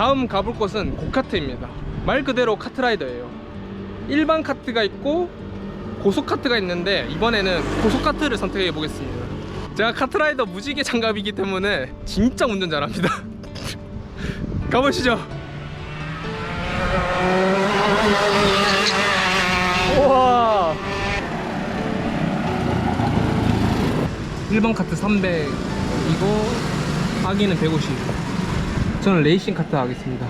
다음 가볼 곳은 고카트입니다. 말 그대로 카트라이더예요. 일반 카트가 있고 고속 카트가 있는데 이번에는 고속 카트를 선택해 보겠습니다. 제가 카트라이더 무지개 장갑이기 때문에 진짜 운전 잘합니다. 가보시죠. 우와. 일반 카트 300이고 아기는 150. 저는 레이싱 카트 하겠습니다.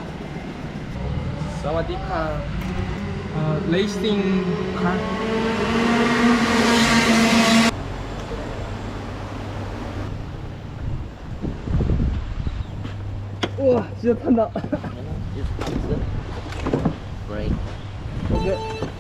사와디카. 아, 레이싱 카. 우와, 진짜 탄다. Break. 오케이.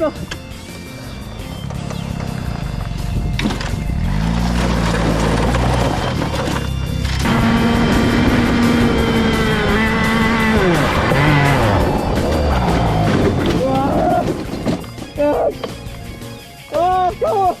너무 맛있다. 아, 까워.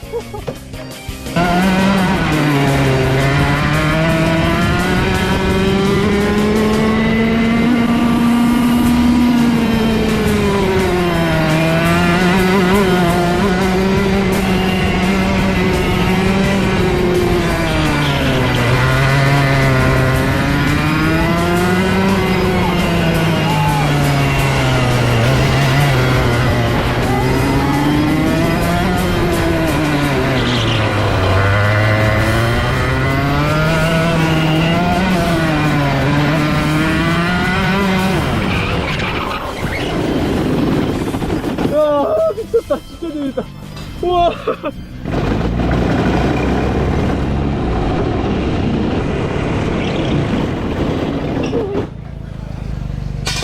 우와.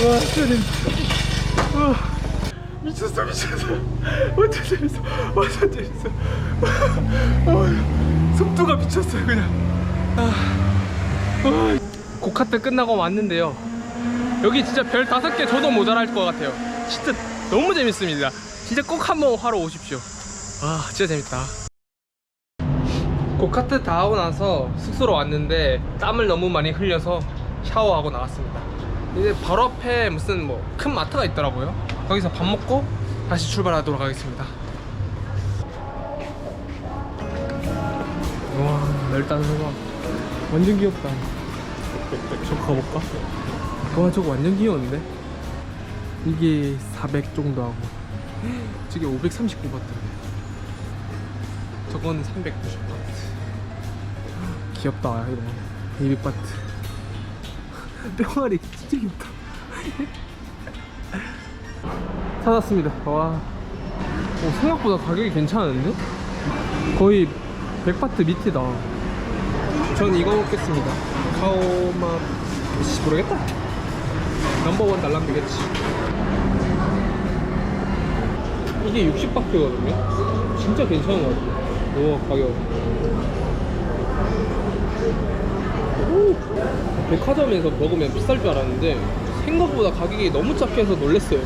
와, 진짜. 우와. 미쳤어, 미쳤어. 완전 재밌어. 완전 재밌어. 어, 속도가 미쳤어요, 그냥. 아. 와. 고카트 끝나고 왔는데요. 여기 진짜 별 다섯 개 줘도 모자랄 것 같아요. 진짜 너무 재밌습니다. 진짜 꼭 한번 하러 오십시오. 아, 진짜 재밌다. 고카트 다 하고 나서 숙소로 왔는데 땀을 너무 많이 흘려서 샤워하고 나왔습니다. 이제 바로 앞에 무슨 뭐 큰 마트가 있더라고요. 거기서 밥 먹고 다시 출발하도록 하겠습니다. 와, 멸단 소가 완전 귀엽다. 저거 가볼까? 와 저거 완전 귀여운데? 이게 400 정도 하고 저게 539바트인데 저건 390바트 귀엽다 이거. 200바트. 뿅아리 진짜 귀엽다. 찾았습니다. 와. 오, 생각보다 가격이 괜찮은데? 거의 100바트 밑이다. 전 이거 먹겠습니다. 카오마. 씨, 모르겠다. 넘버원 달라면 되겠지. 이게 60바트거든요? 진짜 괜찮은 것 같아요 우와 가격. 오, 백화점에서 먹으면 비쌀 줄 알았는데 생각보다 가격이 너무 착해서 놀랬어요.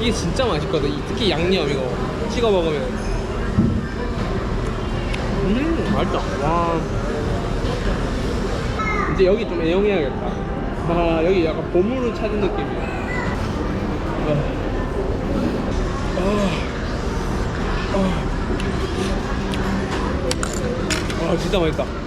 이게 진짜 맛있거든. 이- 특히 양념 이거. 찍어 먹으면. 음 맛있다. 와. 이제 여기 좀 애용해야겠다. 아 여기 약간 보물을 찾은 느낌이야. 아, 진짜 맛있다.